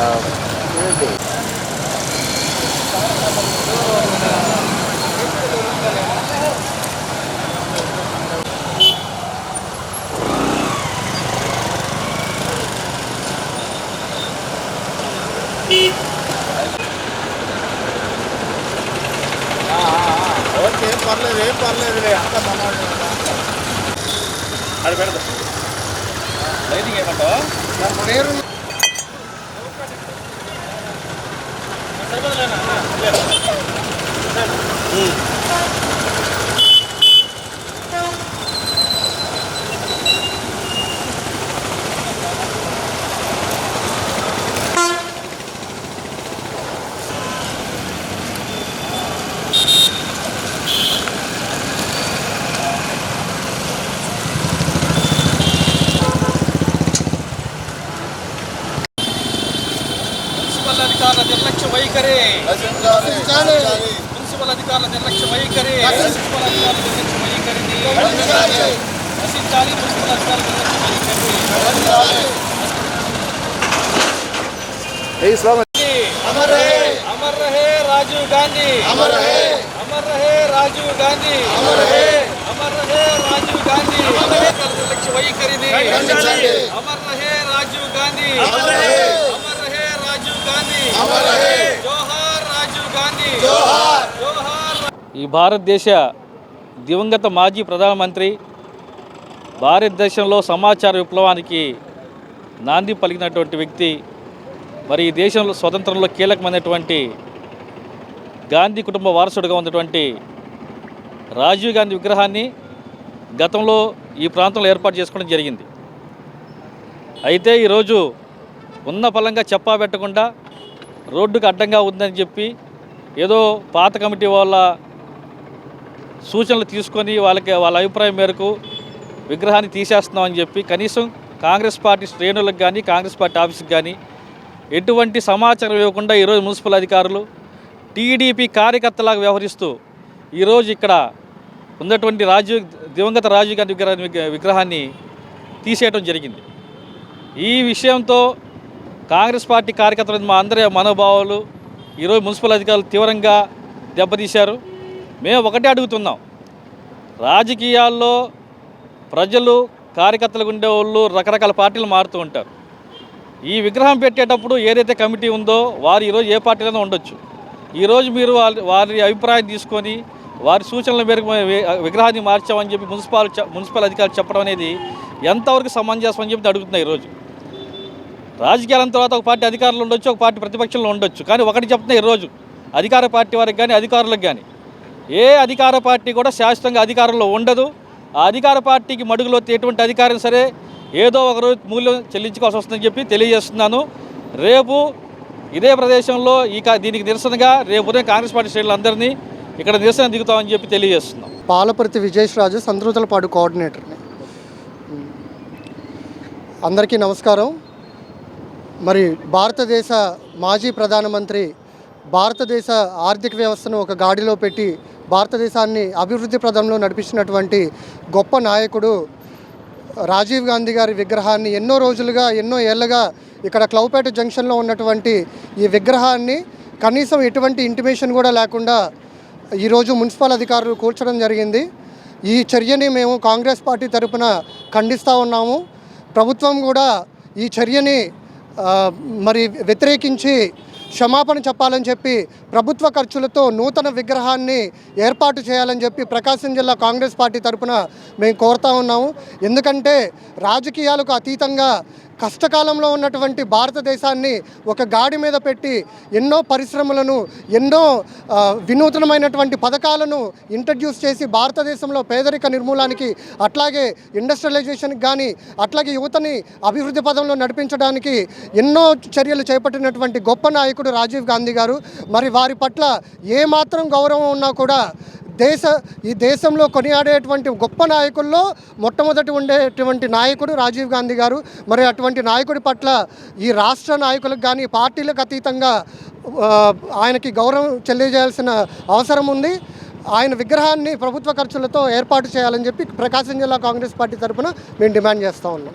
of building. Okay పర్లేదు ఏం పర్లేదులే అంత మనోడు అది పెడతా లైటింగ్ ఏమంటావు నేను మున్సిపల్ వైఖరి రచించాలి. మున్సిపల్ అధికారుల నిర్లక్ష్య వైఖరి రచించాలి. మున్సిపల్ అధికారుల నిర్లక్ష్య వైఖరిని రచించాలి. నశించాలి మున్సిపల్ అధికారుల నిర్లక్ష్య వైఖరి అమర్ రహే అమర్ రహే రాజీవ్ గాంధీ అమర్ రహే అమర్ రహే రాజీవ్ గాంధీ అమర్ రహే అమర్ రహే రాజీవ్ గాంధీ అధికారుల నిర్లక్ష్య వైఖరిని రచించాలి. అమర్ రహే రాజీవ్ గాంధీ అమర్ రహే. అమర్ రహే రాజీవ్ గాంధీ అమర్ రహే. ఈ భారతదేశ దివంగత మాజీ ప్రధానమంత్రి భారతదేశంలో సమాచార విప్లవానికి నాంది పలికినటువంటి వ్యక్తి మరి ఈ దేశంలో స్వతంత్రంలో కీలకమైనటువంటి గాంధీ కుటుంబ వారసుడిగా ఉన్నటువంటి రాజీవ్ గాంధీ విగ్రహాన్ని గతంలో ఈ ప్రాంతంలో ఏర్పాటు చేసుకోవడం జరిగింది. అయితే ఈరోజు ఉన్న ఫలంగా చెప్పా పెట్టకుండా రోడ్డుకు అడ్డంగా ఉందని చెప్పి ఏదో పాత కమిటీ వాళ్ళ సూచనలు తీసుకొని వాళ్ళకి వాళ్ళ అభిప్రాయం మేరకు విగ్రహాన్ని తీసేస్తున్నామని చెప్పి కనీసం కాంగ్రెస్ పార్టీ శ్రేణులకు కానీ కాంగ్రెస్ పార్టీ ఆఫీస్కి కానీ ఎటువంటి సమాచారం ఇవ్వకుండా ఈరోజు మున్సిపల్ అధికారులు టీడీపీ కార్యకర్తలాగా వ్యవహరిస్తూ ఈరోజు ఇక్కడ ఉన్నటువంటి రాజీవ్ దివంగత రాజీవ్ గాంధీ విగ్రహాన్ని విగ్రహాన్ని తీసేయడం జరిగింది. ఈ విషయంతో కాంగ్రెస్ పార్టీ కార్యకర్తలు మా అందరి మనోభావాలు ఈరోజు మున్సిపల్ అధికారులు తీవ్రంగా దెబ్బతీశారు. మేము ఒకటే అడుగుతున్నాం. రాజకీయాల్లో ప్రజలు కార్యకర్తలు ఉండేవాళ్ళు రకరకాల పార్టీలు మారుతూ ఉంటారు. ఈ విగ్రహం పెట్టేటప్పుడు ఏదైతే కమిటీ ఉందో వారు ఈరోజు ఏ పార్టీలోనే ఉండొచ్చు. ఈరోజు మీరు వారి వారి అభిప్రాయం తీసుకొని వారి సూచనల మేరకు విగ్రహాన్ని మార్చామని చెప్పి మున్సిపల్ మున్సిపల్ అధికారులు చెప్పడం అనేది ఎంతవరకు సమంజసం అని చెప్పి అడుగుతున్నాయి ఈరోజు. రాజకీయాల తర్వాత ఒక పార్టీ అధికారులు ఉండొచ్చు ఒక పార్టీ ప్రతిపక్షంలో ఉండొచ్చు. కానీ ఒకటి చెప్తున్నా ఈరోజు అధికార పార్టీ వారికి కానీ అధికారులకు కానీ ఏ అధికార పార్టీ కూడా శాశ్వతంగా అధికారంలో ఉండదు. ఆ అధికార పార్టీకి మడుగులో ఎటువంటి అధికారం సరే ఏదో ఒక రోజు మూల్యం చెల్లించుకోవాల్సి వస్తుందని చెప్పి తెలియజేస్తున్నాను. రేపు ఇదే ప్రదేశంలో ఈ దీనికి నిరసనగా రేపు ఉదయం కాంగ్రెస్ పార్టీ శ్రేణులందరినీ ఇక్కడ నిరసన దిగుతామని చెప్పి తెలియజేస్తున్నాం. పాలపర్తి విజయేష్ రాజు సంద్రుతలపాడు కోఆర్డినేటర్ని. అందరికీ నమస్కారం. మరి భారతదేశ మాజీ ప్రధానమంత్రి భారతదేశ ఆర్థిక వ్యవస్థను ఒక గాడిలో పెట్టి భారతదేశాన్ని అభివృద్ధి ప్రదంలో నడిపించినటువంటి గొప్ప నాయకుడు రాజీవ్ గాంధీ గారి విగ్రహాన్ని ఎన్నో రోజులుగా ఎన్నో ఏళ్ళగా ఇక్కడ క్లౌపేట జంక్షన్లో ఉన్నటువంటి ఈ విగ్రహాన్ని కనీసం ఎటువంటి ఇంటిమేషన్ కూడా లేకుండా ఈరోజు మున్సిపల్ అధికారులు కూల్చడం జరిగింది. ఈ చర్యని మేము కాంగ్రెస్ పార్టీ తరపున ఖండిస్తూ ఉన్నాము. ప్రభుత్వం కూడా ఈ చర్యని మరి వ్యతిరేకించి క్షమాపణ చెప్పాలని చెప్పి ప్రభుత్వ ఖర్చులతో నూతన విగ్రహాన్ని ఏర్పాటు చేయాలని చెప్పి ప్రకాశం జిల్లా కాంగ్రెస్ పార్టీ తరపున మేము కోరుతా ఉన్నాము. ఎందుకంటే రాజకీయాలకు అతీతంగా కష్టకాలంలో ఉన్నటువంటి భారతదేశాన్ని ఒక గాడి మీద పెట్టి ఎన్నో పరిశ్రమలను ఎన్నో వినూతనమైనటువంటి పథకాలను ఇంట్రడ్యూస్ చేసి భారతదేశంలో పేదరిక నిర్మూలానికి అట్లాగే ఇండస్ట్రియలైజేషన్కి కానీ అట్లాగే యువతని అభివృద్ధి పదంలో నడిపించడానికి ఎన్నో చర్యలు చేపట్టినటువంటి గొప్ప నాయకుడు రాజీవ్ గాంధీ గారు. మరి వారి పట్ల ఏ మాత్రం గౌరవం ఉన్నా కూడా దేశ ఈ దేశంలో కొనియాడేటువంటి గొప్ప నాయకుల్లో మొట్టమొదటి ఉండేటువంటి నాయకుడు రాజీవ్ గాంధీ గారు. మరి అటువంటి నాయకుడి పట్ల ఈ రాష్ట్ర నాయకులకు కానీ పార్టీలకు అతీతంగా ఆయనకి గౌరవం చెల్లించాల్సిన అవసరం ఉంది. ఆయన విగ్రహాన్ని ప్రభుత్వ ఖర్చులతో ఏర్పాటు చేయాలని చెప్పి ప్రకాశం జిల్లా కాంగ్రెస్ పార్టీ తరఫున మేము డిమాండ్ చేస్తూ ఉన్నాం.